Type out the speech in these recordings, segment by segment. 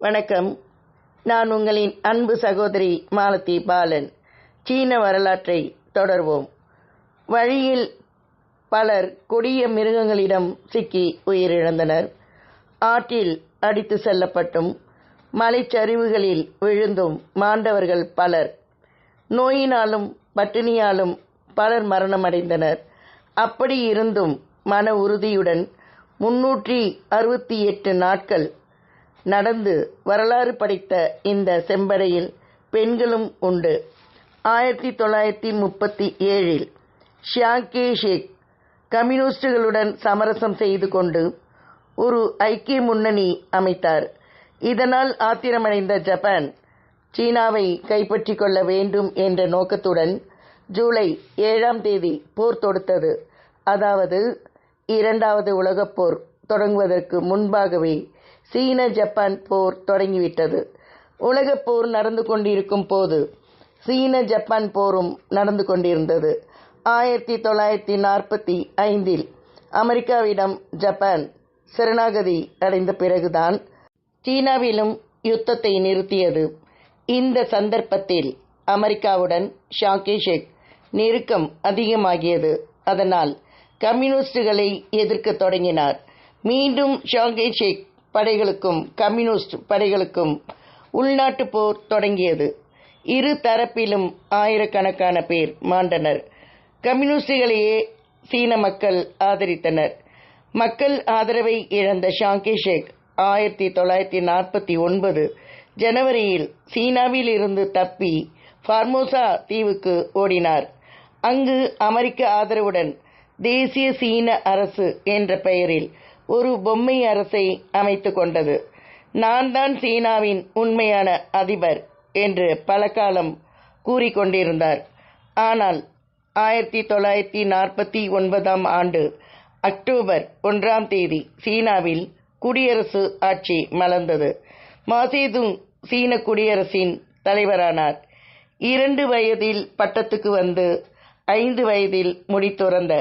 வணக்கம். நான் உங்களின் அன்பு சகோதரி மாலதி பாலன். சீன வரலாற்றை தொடர்வோம். வழியில் பலர் கொடிய மிருகங்களிடம் சிக்கி உயிரிழந்தனர். ஆற்றில் அடித்து செல்லப்பட்டும் மலைச்சரிவுகளில் விழுந்தும் மாண்டவர்கள் பலர். நோயினாலும் பட்டினியாலும் பலர் மரணமடைந்தனர். அப்படி இருந்தும் மன உறுதியுடன் முன்னூற்றி அறுபத்தி எட்டு நாட்கள் நடந்து வரலாறு படைத்த இந்த செம்படையில் பெண்களும் உண்டு. ஆயிரத்தி தொள்ளாயிரத்தி முப்பத்தி ஏழில் ஷியாங்கே ஷேக் கம்யூனிஸ்டுகளுடன் சமரசம் செய்து கொண்டு ஒரு ஐக்கிய முன்னணி அமைத்தார். இதனால் ஆத்திரமடைந்த ஜப்பான் சீனாவை கைப்பற்றிக் கொள்ள வேண்டும் என்ற நோக்கத்துடன் ஜூலை ஏழாம் தேதி போர் தொடுத்தது. அதாவது இரண்டாவது உலகப் போர் தொடங்குவதற்கு முன்பாகவே சீன ஜப்பான் போர் தொடங்கிவிட்டது. உலகப் போர் நடந்து கொண்டிருக்கும் போது சீன ஜப்பான் போரும் நடந்து கொண்டிருந்தது. ஆயிரத்தி தொள்ளாயிரத்தி நாற்பத்தி ஐந்தில் அமெரிக்காவிடம் ஜப்பான் சரணாகதி அடைந்த பிறகுதான் சீனாவிலும் யுத்தத்தை நிறுத்தியது. இந்த சந்தர்ப்பத்தில் அமெரிக்காவுடன் ஷாங்கி ஷேக் நெருக்கம் அதிகமாகியது. அதனால் கம்யூனிஸ்டுகளை எதிர்க்க தொடங்கினார். மீண்டும் ஷாங்கை ஷேக் படைகளுக்கும் கம்யூனிஸ்ட் படைகளுக்கும் உள்நாட்டு போர் தொடங்கியது. இரு தரப்பிலும் ஆயிரக்கணக்கான பேர் மாண்டனர். கம்யூனிஸ்டுகளையே சீன மக்கள் ஆதரித்தனர். மக்கள் ஆதரவை இழந்த ஷாங்கி ஷேக் ஆயிரத்தி தொள்ளாயிரத்தி நாற்பத்தி ஒன்பது ஜனவரியில் சீனாவில் இருந்து தப்பி ஃபார்மோசா தீவுக்கு ஓடினார். அங்கு அமெரிக்க ஆதரவுடன் தேசிய சீன அரசு என்ற பெயரில் ஒரு பொம்மை அரசை அமைத்து கொண்டது. நான் தான் சீனாவின் உண்மையான அதிபர் என்று பல காலம் கூறிக்கொண்டிருந்தார் ஆனால் ஆயிரத்தி தொள்ளாயிரத்தி நாற்பத்தி ஒன்பதாம் ஆண்டு அக்டோபர் ஒன்றாம் தேதி சீனாவில் குடியரசு ஆட்சி மலர்ந்தது. மாசேதுங் சீன குடியரசின் தலைவரானார். இரண்டு வயதில் பட்டத்துக்கு வந்து ஐந்து வயதில் முடித்துறந்த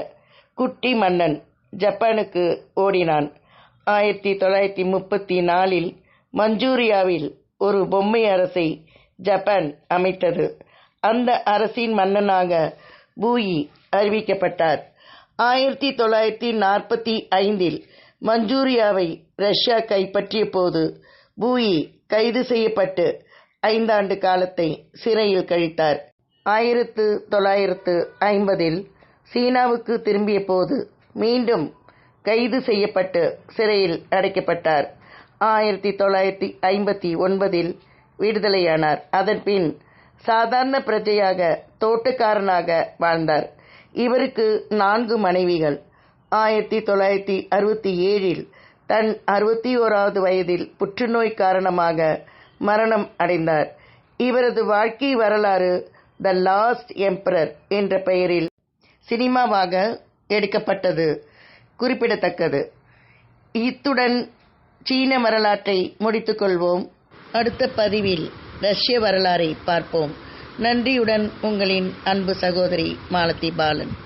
குட்டி மன்னன் ஜப்பானுக்கு ஓடினான். ஆயிரத்தி தொள்ளாயிரத்தி முப்பத்தி நாலில் மஞ்சூரியாவில் ஒரு பொம்மை அரசை ஜப்பான் அமைத்தது. அந்த அரசின் மன்னனாக பூயி அறிவிக்கப்பட்டார். ஆயிரத்தி தொள்ளாயிரத்தி நாற்பத்தி ஐந்தில் மஞ்சூரியாவை ரஷ்யா கைப்பற்றிய போது பூயி கைது செய்யப்பட்டு ஐந்தாண்டு காலத்தை சிறையில் கழித்தார். ஆயிரத்து தொள்ளாயிரத்து ஐம்பதில் சீனாவுக்கு திரும்பிய போது மீண்டும் கைது செய்யப்பட்டு சிறையில் அடைக்கப்பட்டார். ஆயிரத்தி தொள்ளாயிரத்தி ஐம்பத்தி ஒன்பதில் விடுதலையானார். அதன்பின் சாதாரண பிரஜையாக தோட்டக்காரனாக வாழ்ந்தார். இவருக்கு நான்கு மனைவிகள். ஆயிரத்தி தொள்ளாயிரத்தி அறுபத்தி ஏழில் தன் அறுபத்தி ஓராவது வயதில் புற்றுநோய் காரணமாக மரணம் அடைந்தார். இவரது வாழ்க்கை வரலாறு த லாஸ்ட் எம்பரர் என்ற பெயரில் சினிமாவாக எடுக்கப்பட்டது. குறிப்பிடத்தக்கது. இத்துடன் சீன வரலாற்றை முடித்துக்கொள்வோம். அடுத்த பதிவில் ரஷ்ய வரலாறை பார்ப்போம். நன்றியுடன் உங்களின் அன்பு சகோதரி மாலதி பாலன்.